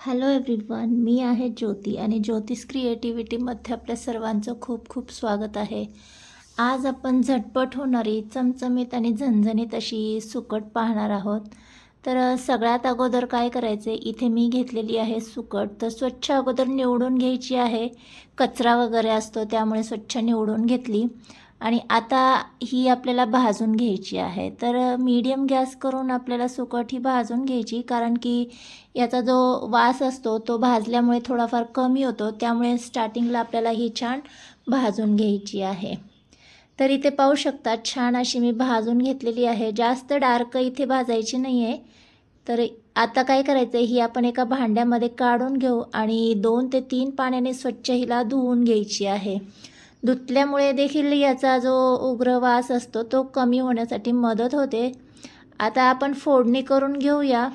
Hello everyone मी आहे ज्योती आणि ज्योतिष क्रिएटिव्हिटीमध्ये आपल्या सर्वांचं खूप खूप स्वागत आहे. आज आपण झटपट होणारी चमचमीत आणि झणझणीत अशी सुकट पाहणार आहोत. तर सगळ्यात अगोदर काय करायचे इथे मी घेतलेली आहे सुकट. तर स्वच्छ अगोदर निवडून घ्यायची आहे. कचरा वगैरे असतो त्यामुळे स्वच्छ निवडून घेतली. आणि आता ही आपल्याला भाजून घ्यायची आहे. तर मीडियम गॅस करून आपल्याला सुकट ही भाजून घ्यायची कारण की याचा जो वास असतो तो भाजल्यामुळे थोडाफार कमी होतो. त्यामुळे स्टार्टिंगला आपल्याला ही छान भाजून घ्यायची आहे. तर इथे पाहू शकता छान अशी मी भाजून घेतलेली आहे. जास्त डार्क इथे भाजायची नाही आहे तर आता काय करायचं आहे ही आपण एका भांड्यामध्ये काढून घेऊ आणि दोन ते तीन पाण्याने स्वच्छ हिला धुवून घ्यायची आहे. धुतल्यामुळे देखील याचा जो उग्र वास असतो तो कमी होण्यासाठी मदत होते. आता आपण फोडणी करून घेऊया.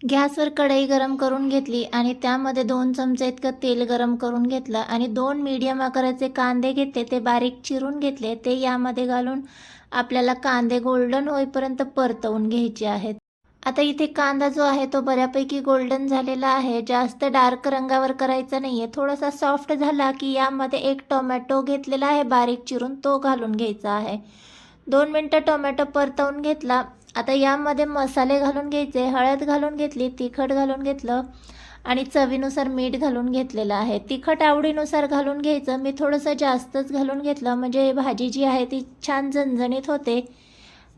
गॅसवर कढई गरम करून घेतली आणि त्यामध्ये दोन चमचे इतकं तेल गरम करून घेतलं आणि दोन मीडियम आकाराचे कांदे घेतले ते बारीक चिरून घेतले ते यामध्ये घालून आपल्याला कांदे गोल्डन होईपर्यंत परतवून घ्यायचे आहेत. आता इथे कांदा जो आहे तो बऱ्यापैकी गोल्डन झालेला आहे. जास्त डार्क रंगावर करायचा नाही आहे थोडासा सॉफ्ट झाला की यामध्ये एक टोमॅटो घेतलेला आहे. बारीक चिरून तो घालून घ्यायचा आहे. दोन मिनटं टोमॅटो परतवून घेतला. आता यामध्ये मसाले घालून घ्यायचे. हळद घालून घेतली तिखट घालून घेतलं आणि चवीनुसार मीठ घालून घेतलेलं आहे. तिखट आवडीनुसार घालून घ्यायचं. मी थोडंसं जास्तच घालून घेतलं. म्हणजे भाजी जी आहे ती छान झणझणीत होते.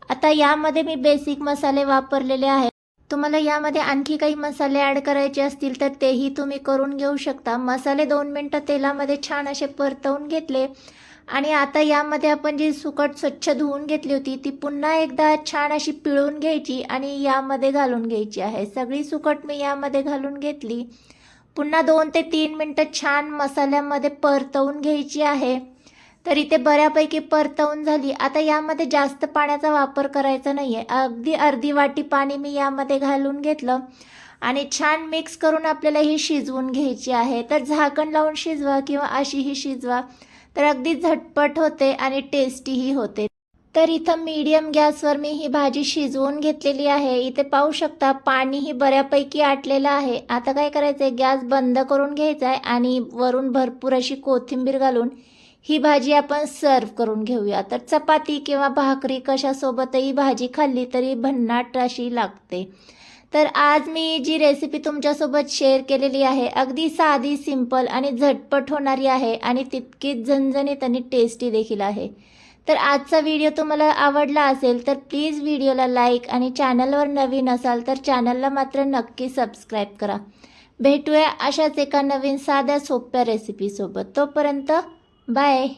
आता यामध्ये मी बेसिक मसाले वापरलेले आहेत. तुम्हाला यामध्ये आणखी काही मसाले ॲड करायचे असतील तर तेही तुम्ही करून घेऊ शकता. मसाले दोन मिनटं तेलामध्ये छान असे परतवून घेतले. आणि आता यामध्ये आपण जी सुकट स्वच्छ धुवून घेतली होती ती पुन्हा एकदा छान अशी पिळून घ्यायची आणि यामध्ये घालून घ्यायची आहे. सगळी सुकट मी यामध्ये घालून घेतली. पुन्हा दोन ते तीन मिनटं छान मसाल्यामध्ये परतवून घ्यायची आहे. तर इथे बऱ्यापैकी परतवून झाली. आता यामध्ये जास्त पाण्याचा वापर करायचा नाही आहे अगदी अर्धी वाटी पाणी मी यामध्ये घालून घेतलं आणि छान मिक्स करून आपल्याला ही शिजवून घ्यायची आहे. तर झाकण लावून शिजवा किंवा अशीही शिजवा. तर अगदी झटपट होते आणि टेस्टीही होते. तर इथं मीडियम गॅसवर मी ही भाजी शिजवून घेतलेली आहे. इथे पाहू शकता पाणीही बऱ्यापैकी आटलेलं आहे. आता काय करायचं आहे गॅस बंद करून घ्यायचा आहे आणि वरून भरपूर अशी कोथिंबीर घालून ही भाजी आपण सर्व करून घेऊया. तर चपाती किंवा भाकरी कशासोबतही भाजी खाल्ली तरी भन्नाट अशी लागते. तर आज मी जी रेसिपी तुमच्यासोबत शेअर केलेली आहे अगदी साधी सिंपल आणि झटपट होणारी आहे आणि तितकीच झणझणीत आणि टेस्टी देखील आहे. तर आजचा व्हिडिओ तुम्हाला आवडला असेल तर प्लीज व्हिडिओला लाईक आणि चॅनलवर नवीन असाल तर चॅनलला मात्र नक्की सबस्क्राईब करा. भेटूया अशाच एका नवीन साध्या सोप्या रेसिपीसोबत तोपर्यंत Bye.